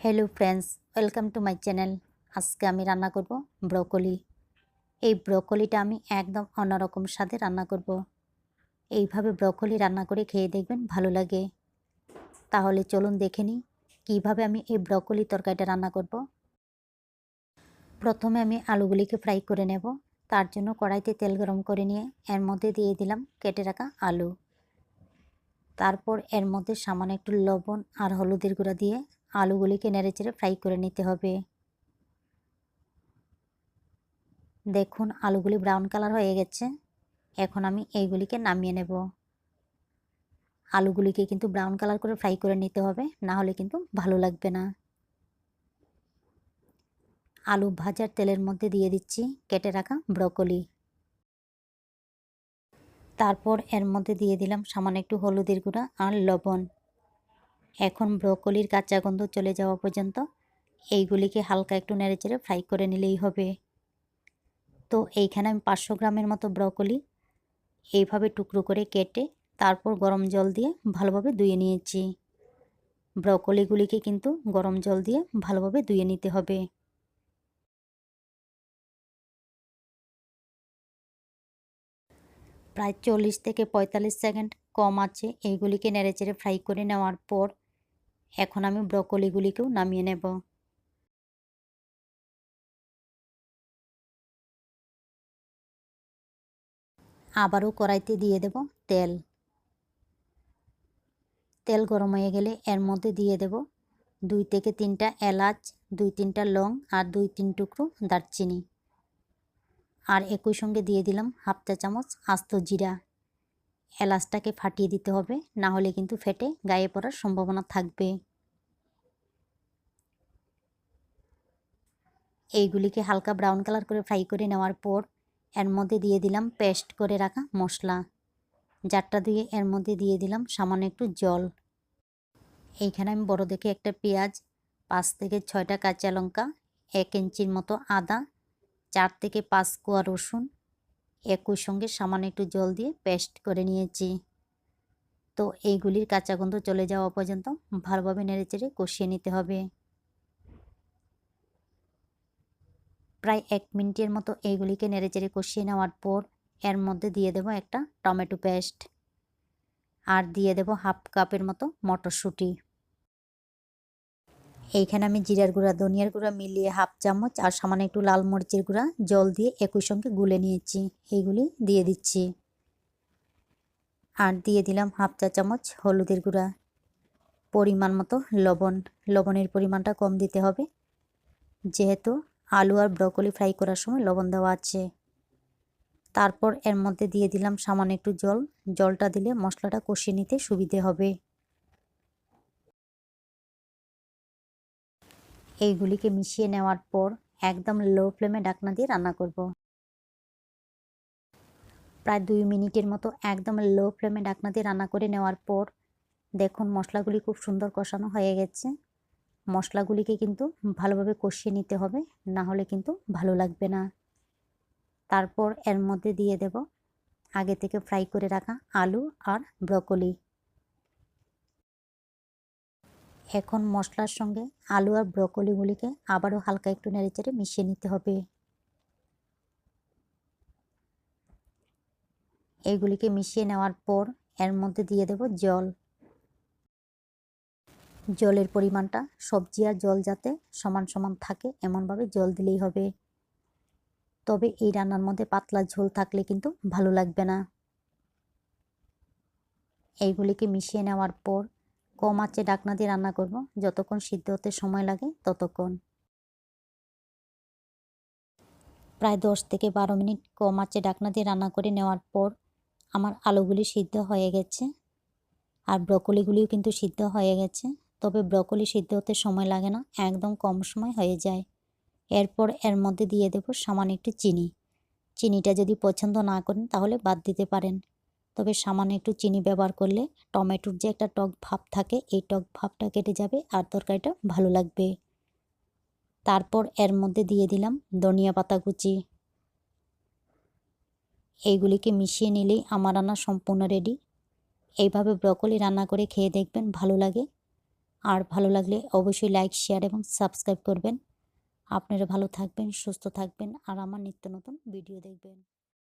Hello friends welcome to my channel আজকে আমি রান্না করব ব্রকলি। এই ব্রকলিটা আমি একদম অন্যরকম স্বাদে রান্না করব। এইভাবে ব্রকলি রান্না করে খেয়ে দেখবেন ভালো লাগে। তাহলে চলুন দেখে নিই কীভাবে আমি এই ব্রকলি তরকারিটা রান্না করব। প্রথমে আমি আলুগুলিকে ফ্রাই করে নেব। তার জন্য কড়াইতে তেল গরম করে নিয়ে এর মধ্যে দিয়ে দিলাম কেটে রাখা আলু। তারপর এর মধ্যে সামান্য একটু লবণ আর হলুদের গুঁড়া দিয়ে আলুগুলিকে নেড়েচেড়ে ফ্রাই করে নিতে হবে। দেখুন, আলুগুলি ব্রাউন কালার হয়ে গেছে। এখন আমি এইগুলিকে নামিয়ে নেব। আলুগুলিকে কিন্তু ব্রাউন কালার করে ফ্রাই করে নিতে হবে, না হলে কিন্তু ভালো লাগবে না। আলু ভাজার তেলের মধ্যে দিয়ে দিচ্ছি, কেটে রাখা ব্রকলি তারপর এর মধ্যে দিয়ে দিলাম সামান্য একটু হলুদের গুঁড়া আর লবণ। এখন ব্রকলির কাঁচা গন্ধ চলে যাওয়া পর্যন্ত এইগুলিকে হালকা একটু নেড়েচেড়ে ফ্রাই করে নিলেই হবে। তো এইখানে আমি পাঁচশো গ্রামের মতো ব্রকলি এইভাবে টুকরো করে কেটে তারপর গরম জল দিয়ে ভালোভাবে ধুয়ে নিয়েছি। ব্রকলিগুলিকে কিন্তু গরম জল দিয়ে ভালোভাবে ধুয়ে নিতে হবে। প্রায় চল্লিশ থেকে পঁয়তাল্লিশ সেকেন্ড কম আছে এইগুলিকে নেড়েচেড়ে ফ্রাই করে নেওয়ার পর এখন আমি ব্রকলিগুলিকেও নামিয়ে নেব। আবারও কড়াইতে দিয়ে দেব তেল। তেল গরম হয়ে গেলে এর মধ্যে দিয়ে দেব দুই থেকে তিনটা এলাচ, দুই তিনটা লং আর দুই তিন টুকরো দারচিনি। আর একই সঙ্গে দিয়ে দিলাম হাফ চা চামচ আস্ত জিরা। এলাচটাকে ফাটিয়ে দিতে হবে, না হলে কিন্তু ফেটে গায়ে পড়ার সম্ভাবনা থাকবে। এইগুলিকে হালকা ব্রাউন কালার করে ফ্রাই করে নেওয়ার পর এর মধ্যে দিয়ে দিলাম পেস্ট করে রাখা মশলা। যারটা দিয়ে এর মধ্যে দিয়ে দিলাম সামান্য একটু জল। এইখানে আমি বড় দেখে একটা পেঁয়াজ, পাঁচ থেকে ছয়টা কাঁচা লঙ্কা, এক ইঞ্চির মতো আদা, চার থেকে পাঁচ কোয়া রসুন একই সঙ্গে সামান্য একটু জল দিয়ে পেস্ট করে নিয়েছি। তো এইগুলির কাঁচা গন্ধ চলে যাওয়া পর্যন্ত ভালোভাবে নেড়েচেড়ে কষিয়ে নিতে হবে। প্রায় এক মিনিটের মতো এইগুলিকে নেড়েচেড়ে কষিয়ে নেওয়ার পর এর মধ্যে দিয়ে দেব একটা টমেটো পেস্ট আর দিয়ে দেব হাফ কাপের মতো মটরশুঁটি। এইখানে আমি জিরার গুঁড়া, ধনিয়ার গুঁড়া মিলিয়ে হাফ চামচ আর সামান্য একটু লাল মরিচের গুঁড়া জল দিয়ে একই সঙ্গে গুলে নিয়েছি। এইগুলি দিয়ে দিচ্ছি। আর দিয়ে দিলাম হাফ চা চামচ হলুদের গুঁড়া। পরিমাণ মতো লবণ। লবণের পরিমাণটা কম দিতে হবে। যেহেতু আলু আর ব্রকলি ফ্রাই করার সময় লবণ দেওয়া আছে। তারপর এর মধ্যে দিয়ে দিলাম সামান্য একটু জল। জলটা দিলে মশলাটা কষিয়ে নিতে সুবিধে হবে। এইগুলিকে মিশিয়ে নেওয়ার পর একদম লো ফ্লেমে ডাকনা দিয়ে রান্না করব। প্রায় দুই মিনিটের মতো একদম লো ফ্লেমে ডাকনা দিয়ে রান্না করে নেওয়ার পর দেখুন মশলাগুলি খুব সুন্দর কষানো হয়ে গেছে। মশলাগুলিকে কিন্তু ভালোভাবে কষিয়ে নিতে হবে, না হলে কিন্তু ভালো লাগবে না। তারপর এর মধ্যে দিয়ে দেব আগে থেকে ফ্রাই করে রাখা আলু আর ব্রকলি এখন মশলার সঙ্গে আলু আর ব্রকলিগুলিকে আবারও হালকা একটু নেড়েচেড়ে মিশিয়ে নিতে হবে। এইগুলিকে মিশিয়ে নেওয়ার পর এর মধ্যে দিয়ে দেব জল। জলের পরিমাণটা সবজি আর জল যাতে সমান সমান থাকে এমনভাবে জল দিলেই হবে। তবে এই রান্নার মধ্যে পাতলা ঝোল থাকলে কিন্তু ভালো লাগবে না। এইগুলিকে মিশিয়ে নেওয়ার পর কম আঁচে ডাকনা দিয়ে রান্না করব। যতক্ষণ সিদ্ধ হতে সময় লাগে, ততক্ষণ। প্রায় দশ থেকে বারো মিনিট কম আঁচে ডাকনা দিয়ে রান্না করে নেওয়ার পর আমার আলুগুলি সিদ্ধ হয়ে গেছে। আর ব্রকলিগুলিও কিন্তু সিদ্ধ হয়ে গেছে। তবে ব্রকলি সিদ্ধ হতে সময় লাগে না, একদম কম সময় হয়ে যায়। এরপর এর মধ্যে দিয়ে দেব সামান্য একটু চিনি। চিনিটা যদি পছন্দ না করেন, তাহলে বাদ দিতে পারেন। তবে সামান্য একটু চিনি ব্যবহার করলে টমেটোর যে একটা টক ভাব থাকে, এই টক ভাবটা কেটে যাবে আর তরকারিটা ভালো লাগবে। তারপর এর মধ্যে দিয়ে দিলাম ধনিয়া পাতা কুচি। এইগুলিকে মিশিয়ে নিলেই আমার রান্না সম্পূর্ণ রেডি। এইভাবে ব্রকলি রান্না করে খেয়ে দেখবেন ভালো লাগে। আর ভালো লাগলে অবশ্যই লাইক, শেয়ার এবং সাবস্ক্রাইব করবেন। আপনারা ভালো থাকবেন, সুস্থ থাকবেন আর আমার নিত্য নতুন ভিডিও দেখবেন।